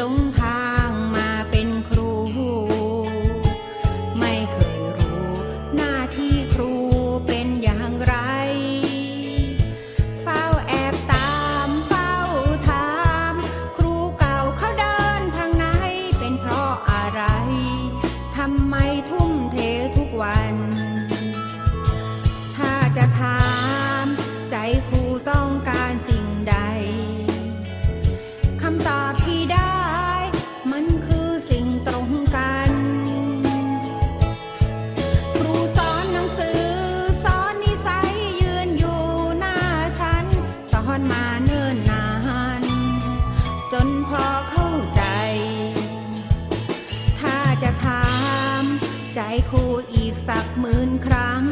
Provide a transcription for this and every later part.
ลงทาง พอเข้าใจ ถ้าจะถาม ใจครูอีกสักหมื่นครั้ง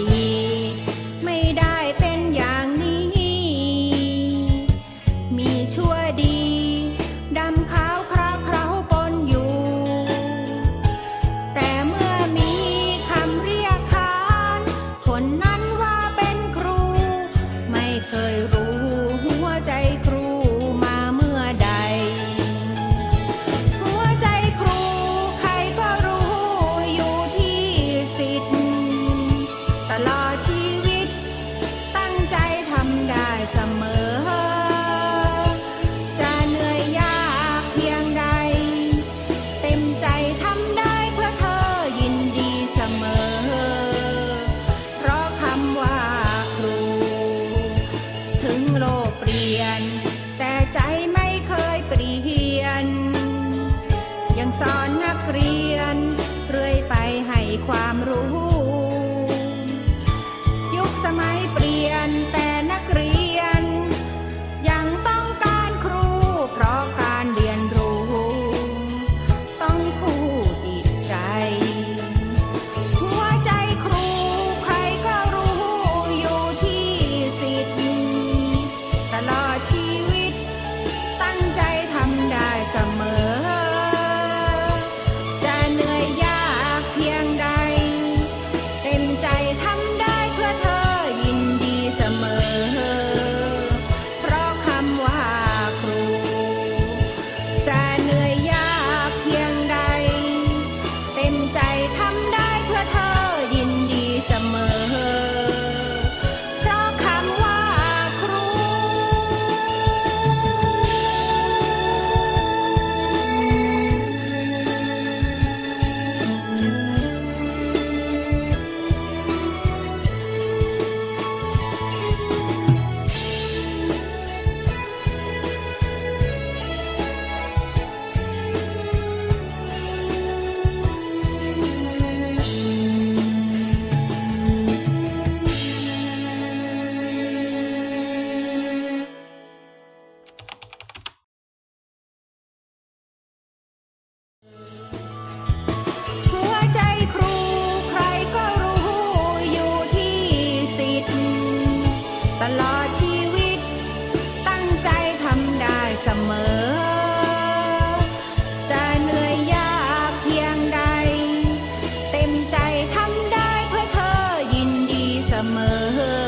ดี ไม่ได้ สอนนักเรียน เรื่อยไปให้ความรู้ ลอดชีวิต ตั้งใจทำได้เสมอ จะเหนื่อยยากเพียงใด เต็มใจทำได้เพื่อเธอยินดีเสมอ